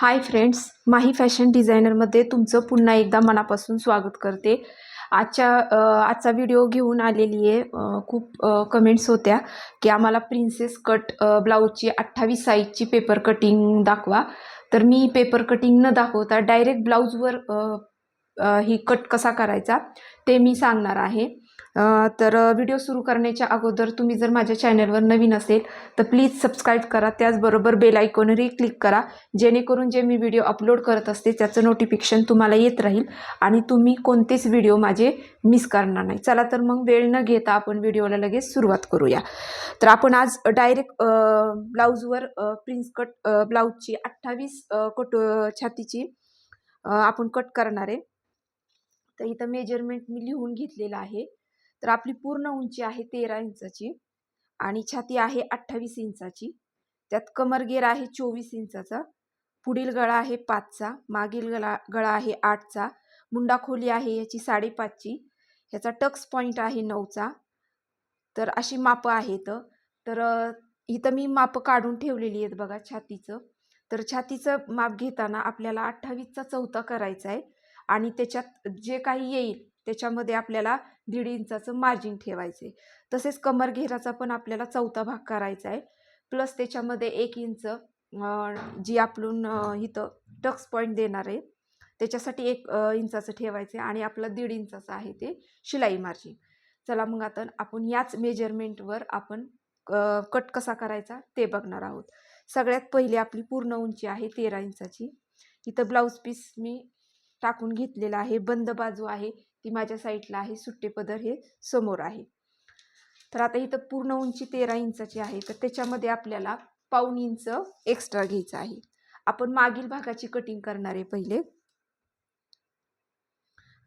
Hi friends माही fashion डिझायनरमध्ये तुमचं पुन्हा एकदा मनापासून स्वागत करते. आजच्या आजचा व्हिडिओ घेऊन आलेली आहे खूप कमेंट्स होत्या की आम्हाला प्रिन्सेस कट ब्लाऊजची अठ्ठावीस साईजची पेपर कटिंग दाखवा. तर मी पेपर कटिंग न दाखवता डायरेक्ट ब्लाऊजवर ही कट कसा करायचा ते मी सांगणार आहे. तर व्हिडिओ सुरू करण्याच्या अगोदर तुम्ही जर माझ्या चॅनलवर नवीन असेल तर प्लीज सबस्क्राईब करा. त्याचबरोबर बेल आयकॉनवरही क्लिक करा. जेणेकरून जे मी व्हिडिओ अपलोड करत असते त्याचं नोटिफिकेशन तुम्हाला येत राहील आणि तुम्ही कोणतेच व्हिडिओ माझे मिस करणार नाही. चला तर मग वेळ न घेता आपण व्हिडिओला लगेच सुरुवात करूया. तर आपण आज डायरेक्ट ब्लाऊजवर प्रिन्स कट ब्लाऊजची अठ्ठावीस कट छातीची आपण कट करणार आहे. तर इथं मेजरमेंट मी लिहून घेतलेलं आहे. तर आपली पूर्ण उंची आहे तेरा इंचाची आणि छाती आहे अठ्ठावीस इंचाची. त्यात कमरगेर आहे चोवीस इंचाचा. पुढील गळा आहे पाचचा. मागील गळा गळा आहे आठचा. मुंडा खोली आहे याची साडेपाचची. ह्याचा टक्स पॉईंट आहे नऊचा. तर अशी मापं आहेत. तर इथं मी मापं काढून ठेवलेली आहेत बघा छातीचं. तर छातीचं माप घेताना आपल्याला अठ्ठावीसचा चौथा करायचा आहे. आणि त्याच्यात जे काही येईल त्याच्यामध्ये आपल्याला दीड इंचाचं मार्जिन ठेवायचं. आहे तसेच कमर घेराचा पण आपल्याला चौथा भाग करायचा आहे. प्लस त्याच्यामध्ये एक इंच जी आपण इथं टक्स पॉईंट देणार आहे. त्याच्यासाठी एक इंचाचं ठेवायचं आहे आणि आपलं दीड इंचाचं आहे ते शिलाई मार्जिन. चला मग आता आपण याच मेजरमेंटवर आपण कट कसा करायचा ते बघणार आहोत. सगळ्यात पहिले आपली पूर्ण उंची आहे तेरा इंचाची. इथं ब्लाऊज पीस मी टाकून घेतलेला आहे. बंद बाजू आहे. ती माझ्या साईडला आहे सुट्टे पदर हे समोर आहे. तर आता इथं पूर्ण उंची तेरा इंचाची आहे. तर त्याच्यामध्ये आपल्याला पाऊण इंच एक्स्ट्रा घ्यायचं आहे. आपण मागील भागाची कटिंग करणार आहे पहिले.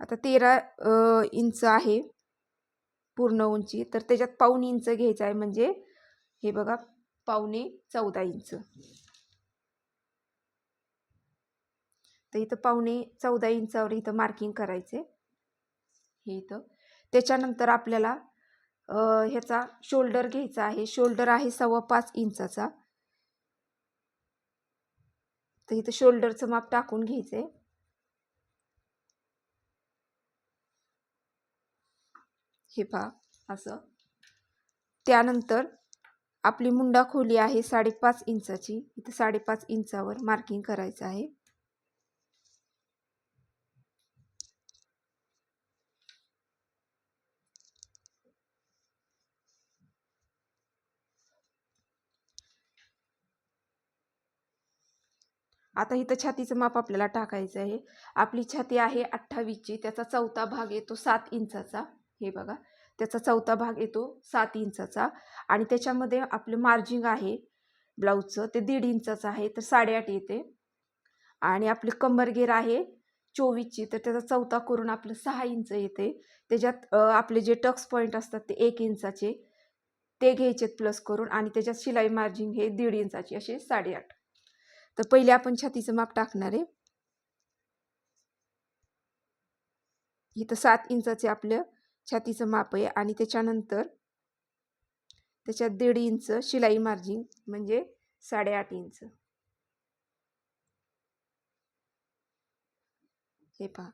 आता तेरा इंच आहे पूर्ण उंची. तर त्याच्यात पाऊण इंच घ्यायचं आहे म्हणजे हे बघा पावणे चौदा इंच. तर इथं पावणे चौदा इंचावर इथं मार्किंग करायचे हे इथं. त्याच्यानंतर आपल्याला ह्याचा शोल्डर घ्यायचा आहे. शोल्डर आहे सव्वा पाच इंचाचा. तर इथं शोल्डरचं माप टाकून घ्यायचं. आहे हे पहा असं. त्यानंतर आपली मुंडा खोली आहे साडेपाच इंचाची. इथं साडेपाच इंचावर मार्किंग करायचं आहे. आता इथं छातीचं माप आपल्याला टाकायचं आहे. आपली छाती आहे अठ्ठावीसची त्याचा चौथा भाग येतो सात इंचाचा. हे बघा त्याचा चौथा भाग येतो सात इंचाचा. आणि त्याच्यामध्ये आपलं मार्जिंग आहे ब्लाऊजचं ते दीड इंचाचं आहे तर साडेआठ येते. आणि आपली कंबरगेर आहे चोवीसची तर त्याचा चौथा करून आपलं सहा इंच येते. त्याच्यात आपले जे टक्स पॉईंट असतात ते एक इंचाचे ते घ्यायचेत प्लस करून. आणि त्याच्यात शिलाई मार्जिंग हे दीड इंचाची असे साडेआठ. तर पहिले आपण छातीचं माप टाकणार आहे. इथं सात इंचाचे आपलं छातीचं माप आहे आणि त्याच्यानंतर त्याच्यात दीड इंच शिलाई मार्जिन म्हणजे साडेआठ इंच. हे पहा.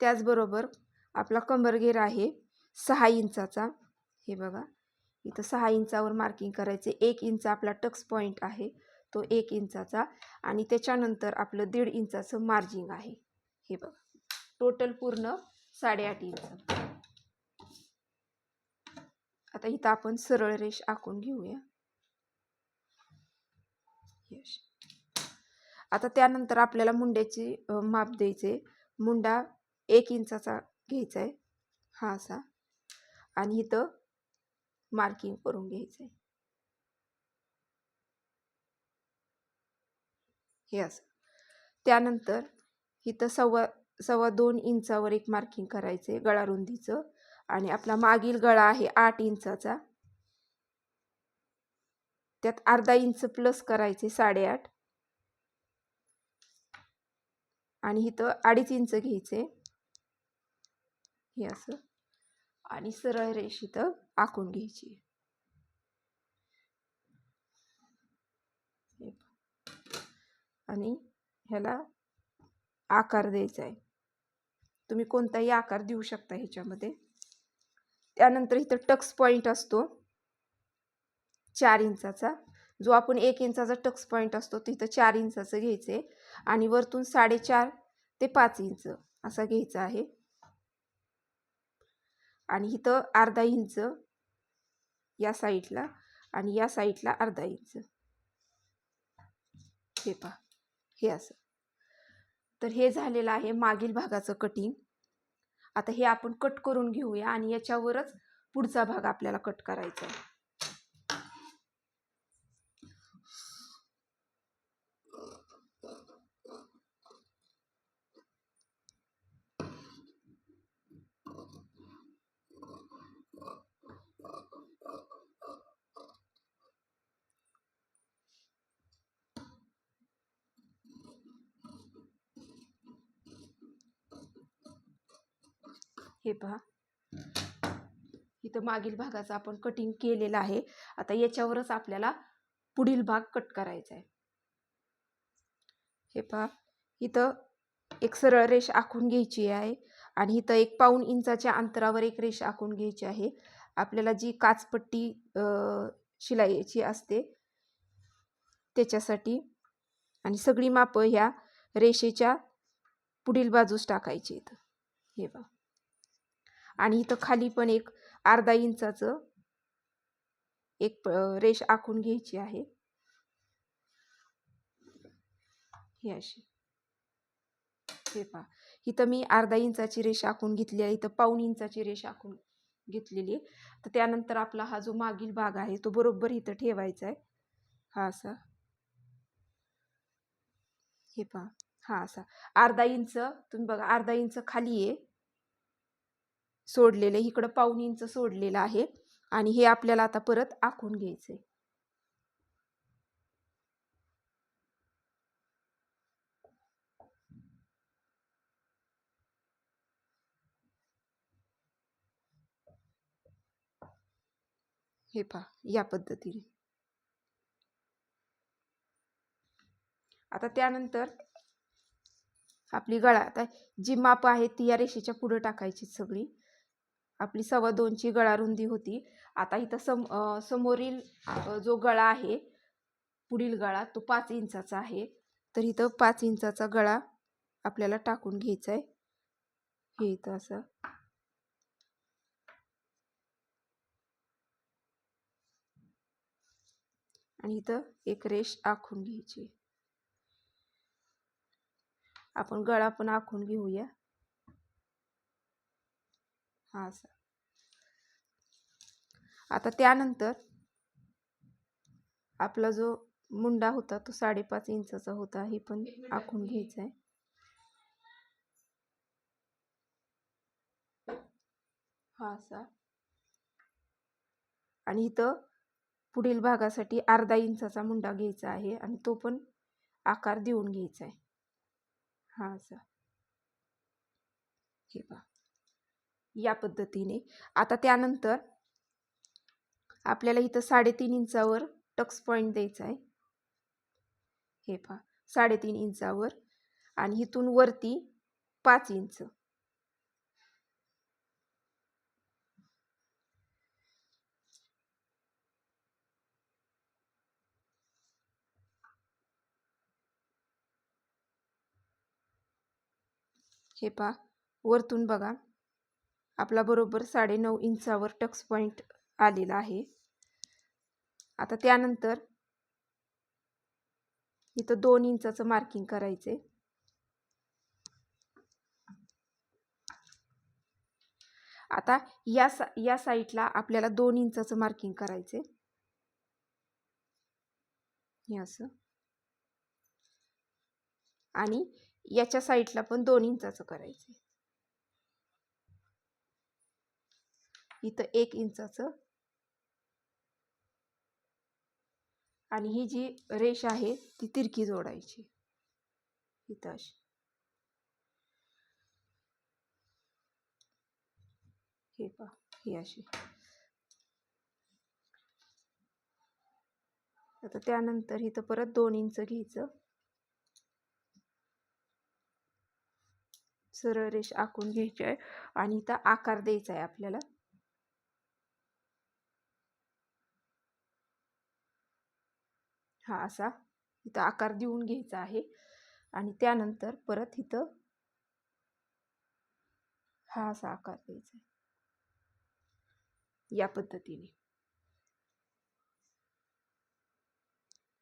त्याचबरोबर आपला कंबरगेर आहे सहा इंचाचा. हे बघा. इथं सहा इंचावर मार्किंग करायचे. एक इंच आपला टक्स पॉईंट आहे तो एक इंचाचा. आणि त्याच्यानंतर आपलं दीड इंचाचं मार्जिंग आहे. हे बघा. टोटल पूर्ण साडेआठ इंच. आता इथं आपण सरळ रेष आखून घेऊया. यश. आता त्यानंतर आपल्याला मुंड्याची माप द्यायचे मुंडा एक इंचाचा घ्यायचा आहे हा असा. आणि इथं मार्किंग करून घ्यायचं आहे हे असं. त्यानंतर इथं सव्वा सव्वा दोन इंचावर एक मार्किंग करायचं आहे गळा रुंदीचं आणि आपला मागील गळा आहे आठ इंचाचा. त्यात अर्धा इंच प्लस करायचे साडेआठ. आणि इथं अडीच इंच घ्यायचे हे असं. आणि सरळ रेष इथं आखून घ्यायची. आणि ह्याला आकार द्यायचा आहे. तुम्ही कोणताही आकार देऊ शकता ह्याच्यामध्ये. त्यानंतर इथं टक्स पॉईंट असतो. चार इंचाचा. जो आपण एक इंचाचा टक्स पॉईंट असतो तिथं चार इंचाचं घ्यायचं आहे आणि वरतून साडेचार ते पाच इंच असा घ्यायचा आहे. आणि इथं अर्धा इंच या साईडला आणि या साईडला अर्धा इंच. हे पहा हे असं. तर हे झालेलं आहे मागील भागाचं कटिंग आता हे आपण कट करून घेऊया आणि याच्यावरच पुढचा भाग आपल्याला कट करायचा आहे. हे पहा. इथं मागील भागाचं आपण कटिंग केलेलं आहे. आता याच्यावरच आपल्याला पुढील भाग कट करायचा आहे हे पहा. इथं एक सरळ रेष आखून घ्यायची आहे आणि इथं एक पाऊण इंचाच्या अंतरावर एक रेष आखून घ्यायची आहे. आपल्याला जी काचपट्टी शिलाईची असते त्याच्यासाठी आणि सगळी मापं ह्या रेषेच्या पुढील बाजूस टाकायची इथं. हे बा आणि इथं खाली पण एक अर्धा इंचाचं एक रेष आखून घ्यायची आहे. ही अशी. हे पहा. इथं मी अर्धा इंचाची रेष आखून घेतली आहे. इथं पाऊण इंचाची रेष आखून घेतलेली आहे. तर त्यानंतर आपला हा जो मागील भाग आहे तो बरोबर इथं ठेवायचा आहे. हा असा. हे पहा. हा असा. अर्धा इंच तुम्ही बघा अर्धा इंच खाली आहे. सोडलेलं इकडं पाऊण इंच सोडलेलं आहे आणि हे आपल्याला आता परत आखून घ्यायचं आहे हे पहा या पद्धतीने. आता त्यानंतर आपली गळा आता जी माप आहे ती या रेषेच्या पुढे टाकायची सगळी. आपली सव्वा दोनची गळा रुंदी होती. आता इथं सम समोरील जो गळा आहे पुढील गळा तो पाच इंचाचा आहे. तर इथं पाच इंचाचा गळा आपल्याला टाकून घ्यायचा आहे हे इथं असं. आणि इथं एक रेष आखून घ्यायची. आपण गळा पण आखून घेऊया. हा असा आता त्यानंतर आपला जो मुंडा होता तो साडेपाच इंचाचा होता हे पण आखून घ्यायचा आहे. हा असा आणि इथं पुढील भागासाठी अर्धा इंचाचा मुंडा घ्यायचा आहे आणि तो पण आकार देऊन घ्यायचा आहे. हा असा हे पहा. या पद्धतीने. आता त्यानंतर आपल्याला इथं साडेतीन इंचावर टक्स पॉईंट द्यायचा आहे. हे पहा साडेतीन इंचावर आणि इथून वरती पाच इंच. हे पहा वरतून बघा. आपला बरोबर साडेनऊ इंचावर टक्स पॉईंट आलेला आहे. आता त्यानंतर इथं दोन इंचाचं मार्किंग करायचे. आता या सा या साईडला आपल्याला दोन इंचाचं मार्किंग करायचे. हे असं. आणि याच्या साईडला पण दोन इंचाचं करायचं. इथं एक इंचाचं. आणि ही जी रेष आहे ती तिरकी जोडायची. इथं अशी. हे पा ही अशी. आता त्यानंतर इथं परत दोन इंच घ्यायचं. सरळ रेष आखून घ्यायची आहे. आणि इथं आकार द्यायचा आहे आपल्याला. हा असा इथं आकार देऊन घ्यायचा आहे. आणि त्यानंतर परत इथं हा असा आकार द्यायचा आहे. या पद्धतीने.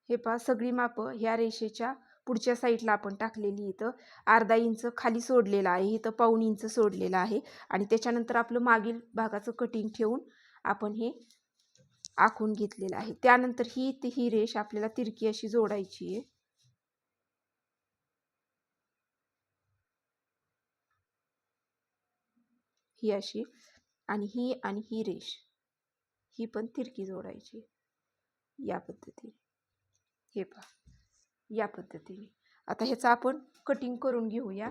हे पहा सगळी मापं ह्या रेषेच्या पुढच्या साईडला आपण टाकलेली इथं. अर्धा इंच खाली सोडलेलं आहे इथं पाऊण इंच सोडलेलं आहे. आणि त्याच्यानंतर आपलं मागील भागाचं कटिंग ठेवून आपण हे आखून घेतलेलं आहे. त्यानंतर ही ती ही रेष आपल्याला तिरकी अशी जोडायची आहे. ही अशी आणि ही आणि ही रेष. ही पण तिरकी जोडायची या पद्धतीने. हे पहा. या पद्धतीने. आता ह्याचं आपण कटिंग करून घेऊया.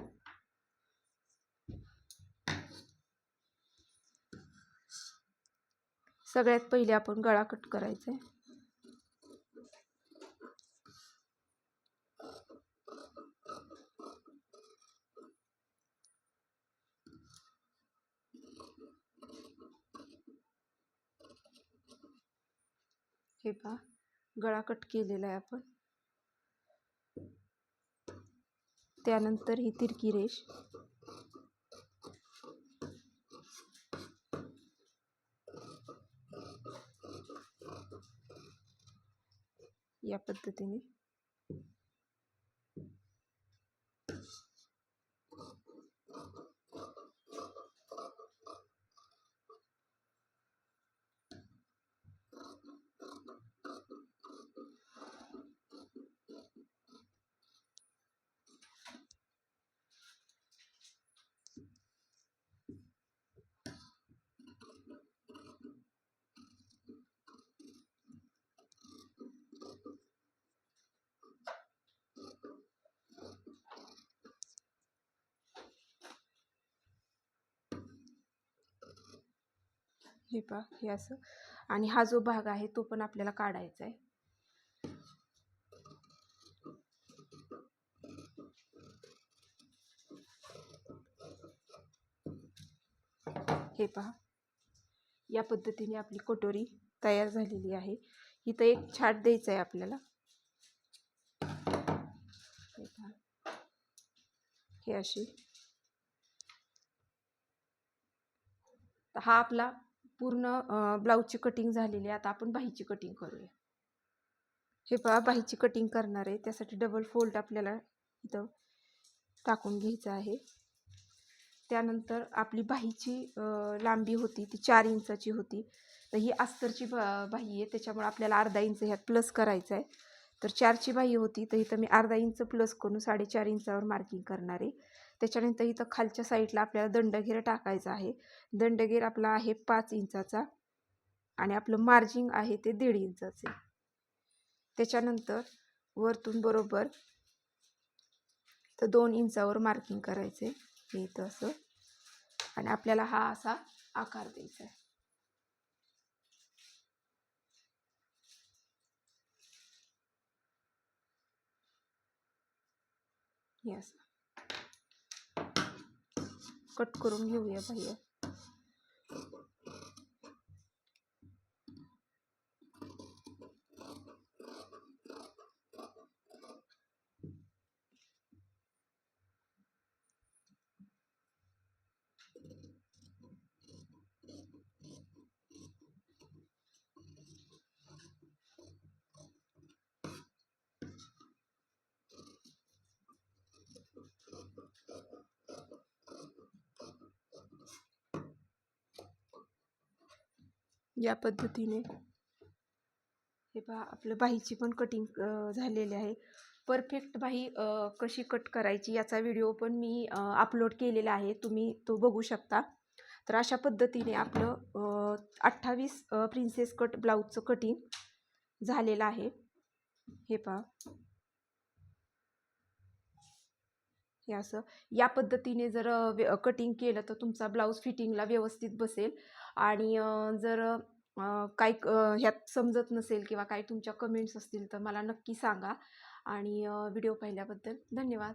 सगळ्यात पहिले आपण गळा कट करायचा आहे हे पहा गळा कट केलेला आहे आपण. त्यानंतर ही तिरकी रेष या पद्धतीने हे पहा हे असं. आणि हा जो भाग आहे तो पण आपल्याला काढायचा आहे. हे पहा. या पद्धतीने आपली कटोरी तयार झालेली आहे. इथं एक छाट द्यायचा आहे आपल्याला. हे हे अशी. हा आपला पूर्ण ब्लाऊजची कटिंग झालेली आहे. आता आपण बाहीची कटिंग करूया. हे पहा बाहीची कटिंग करणार आहे. त्यासाठी डबल फोल्ड आपल्याला इथं टाकून घ्यायचं आहे. त्यानंतर आपली बाहीची लांबी होती ती चार इंचाची होती. तर ही अस्तरची बा बाही आहे. त्याच्यामुळे आपल्याला अर्धा इंच ह्यात प्लस करायचं आहे. तर चारची बाही होती. तर इथं मी अर्धा इंच प्लस करून साडेचार इंचावर मार्किंग करणार आहे. त्याच्यानंतर इथं खालच्या साईडला आपल्याला दंडगेर टाकायचा आहे. दंडगेर आपला आहे पाच इंचाचा आणि आपलं मार्जिंग आहे ते दीड इंचाचे. त्याच्यानंतर वरतून बरोबर तर दोन इंचावर मार्किंग करायचे. हे इथं असं. आणि आपल्याला हा असा आकार द्यायचा आहे. हे असं. कट करून घेऊया बाह्य. या पद्धतीने. हे पहा आपलं बाहीची पण कटिंग झालेली आहे. परफेक्ट बाही कशी कट करायची याचा व्हिडिओ पण मी अपलोड केलेला आहे. तुम्ही तो बघू शकता. तर अशा पद्धतीने आपलं अठ्ठावीस प्रिन्सेस कट ब्लाऊजचं कटिंग झालेलं आहे. हे पहा. हे असं. या पद्धतीने जर कटिंग केलं तर तुमचा ब्लाऊज फिटिंगला व्यवस्थित बसेल. आणि जर काय ह्यात समजत नसेल किंवा काही तुमच्या कमेंट्स असतील तर मला नक्की सांगा. आणि व्हिडिओ पाहिल्याबद्दल धन्यवाद.